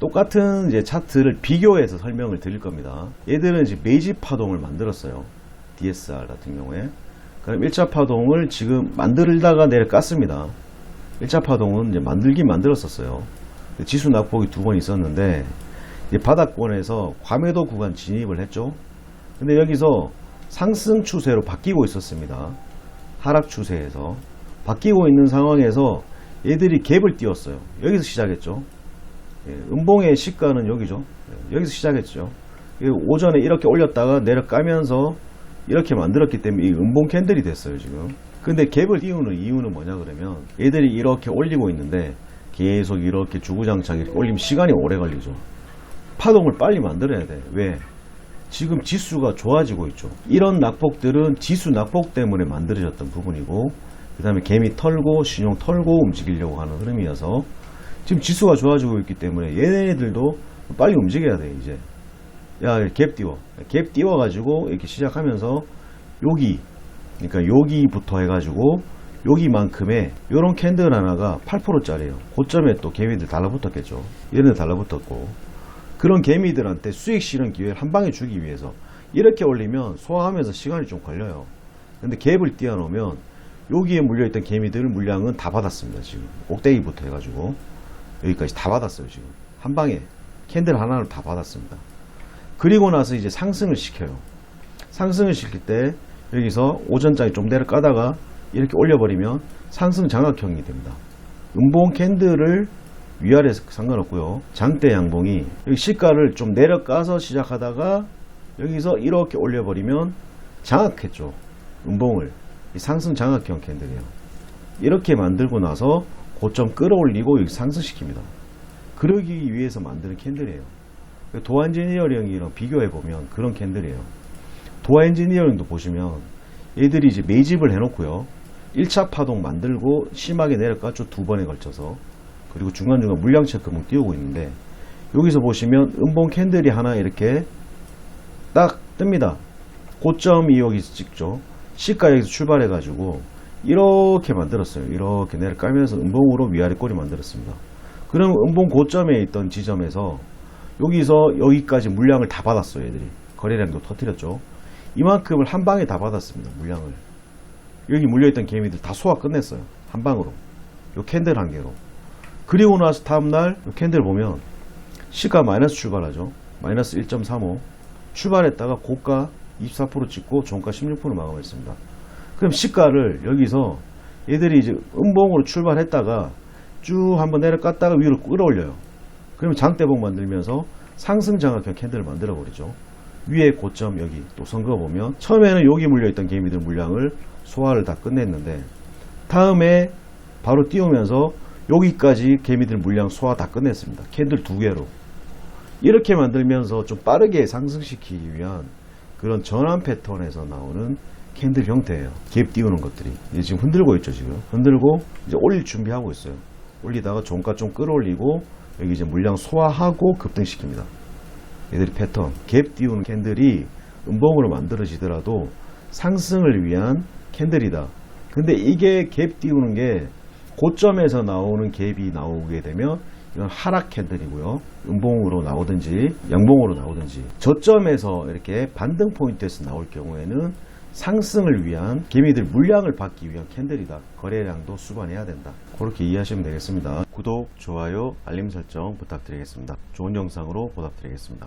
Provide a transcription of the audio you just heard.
똑같은 이제 차트를 비교해서 설명을 드릴 겁니다. 얘들은 이제 매집 파동을 만들었어요. DSR 같은 경우에. 그럼 1차 파동을 지금 만들다가 내려 깠습니다. 1차 파동은 이제 만들긴 만들었었어요. 지수 낙폭이 두 번 있었는데 바닥권에서 과매도 구간 진입을 했죠. 근데 여기서 상승 추세로 바뀌고 있었습니다. 하락 추세에서 바뀌고 있는 상황에서 얘들이 갭을 띄웠어요. 여기서 시작했죠. 예, 음봉의 시가는 여기죠. 예, 여기서 시작했죠. 예, 오전에 이렇게 올렸다가 내려가면서 이렇게 만들었기 때문에 이 음봉 캔들이 됐어요 지금. 근데 갭을 띄우는 이유는 뭐냐 그러면 얘들이 이렇게 올리고 있는데 계속 이렇게 주구장창 이렇게 올리면 시간이 오래 걸리죠. 파동을 빨리 만들어야 돼. 왜? 지금 지수가 좋아지고 있죠. 이런 낙폭들은 지수 낙폭 때문에 만들어졌던 부분이고 그 다음에 개미 털고 신용 털고 움직이려고 하는 흐름이어서 지금 지수가 좋아지고 있기 때문에 얘네들도 빨리 움직여야 돼 이제. 야 갭 띄워. 갭 띄워 가지고 이렇게 시작하면서 여기 그러니까 여기부터 해가지고 여기만큼의 요런 캔들 하나가 8%짜리예요. 고점에 또 개미들 달라붙었겠죠. 얘네들 달라붙었고. 그런 개미들한테 수익 실현 기회를 한 방에 주기 위해서 이렇게 올리면 소화하면서 시간이 좀 걸려요. 근데 갭을 띄워 놓으면 여기에 물려있던 개미들 물량은 다 받았습니다 지금. 꼭대기부터 해가지고 여기까지 다 받았어요 지금. 한 방에 캔들 하나를 다 받았습니다. 그리고 나서 이제 상승을 시켜요. 상승을 시킬 때 여기서 오전장에 좀 내려 까다가 이렇게 올려버리면 상승 장악형이 됩니다. 음봉 캔들을 위아래 상관없고요. 장대 양봉이 여기 시가를 좀 내려 까서 시작하다가 여기서 이렇게 올려버리면 장악했죠. 음봉을. 이 상승 장악형 캔들이에요. 이렇게 만들고 나서 고점 끌어올리고 상승시킵니다. 그러기 위해서 만드는 캔들이에요. 도화 엔지니어링이랑 비교해 보면 그런 캔들이에요. 도화 엔지니어링도 보시면 얘들이 이제 매집을 해놓고요. 1차 파동 만들고 심하게 내려갔죠. 두 번에 걸쳐서. 그리고 중간중간 물량 체크만 띄우고 있는데 여기서 보시면 음봉 캔들이 하나 이렇게 딱 뜹니다. 고점이 여기서 찍죠. 시가 여기서 출발해 가지고 이렇게 만들었어요. 이렇게 내려가면서 음봉으로 위아래 꼬리 만들었습니다. 그럼 음봉 고점에 있던 지점에서 여기서 여기까지 물량을 다 받았어요. 얘들이 거래량도 터뜨렸죠. 이만큼을 한 방에 다 받았습니다. 물량을 여기 물려있던 개미들 다 소화 끝냈어요. 한 방으로 요 캔들 한 개로 그리고 나서 다음날 요 캔들 보면 시가 마이너스 출발하죠. 마이너스 1.35 출발했다가 고가 24% 찍고 종가 16% 마감했습니다. 그럼 시가를 여기서 얘들이 이제 음봉으로 출발했다가 쭉 한번 내려갔다가 위로 끌어올려요. 그러면 장대봉 만들면서 상승 장악형 캔들을 만들어 버리죠. 위에 고점 여기 또 선거 보면 처음에는 여기 물려있던 개미들 물량을 소화를 다 끝냈는데 다음에 바로 띄우면서 여기까지 개미들 물량 소화 다 끝냈습니다. 캔들 두 개로 이렇게 만들면서 좀 빠르게 상승시키기 위한 그런 전환 패턴에서 나오는 캔들 형태예요. 갭 띄우는 것들이 이제 지금 흔들고 있죠 지금 흔들고 이제 올릴 준비하고 있어요. 올리다가 종가 좀 끌어올리고 여기 이제 물량 소화하고 급등시킵니다. 얘들이 패턴 갭 띄우는 캔들이 음봉으로 만들어지더라도 상승을 위한 캔들이다. 근데 이게 갭 띄우는 게 고점에서 나오는 갭이 나오게 되면 이건 하락 캔들이고요. 음봉으로 나오든지 양봉으로 나오든지 저점에서 이렇게 반등 포인트에서 나올 경우에는 상승을 위한 개미들 물량을 받기 위한 캔들이다. 거래량도 수반해야 된다. 그렇게 이해하시면 되겠습니다. 구독, 좋아요, 알림 설정 부탁드리겠습니다. 좋은 영상으로 보답드리겠습니다.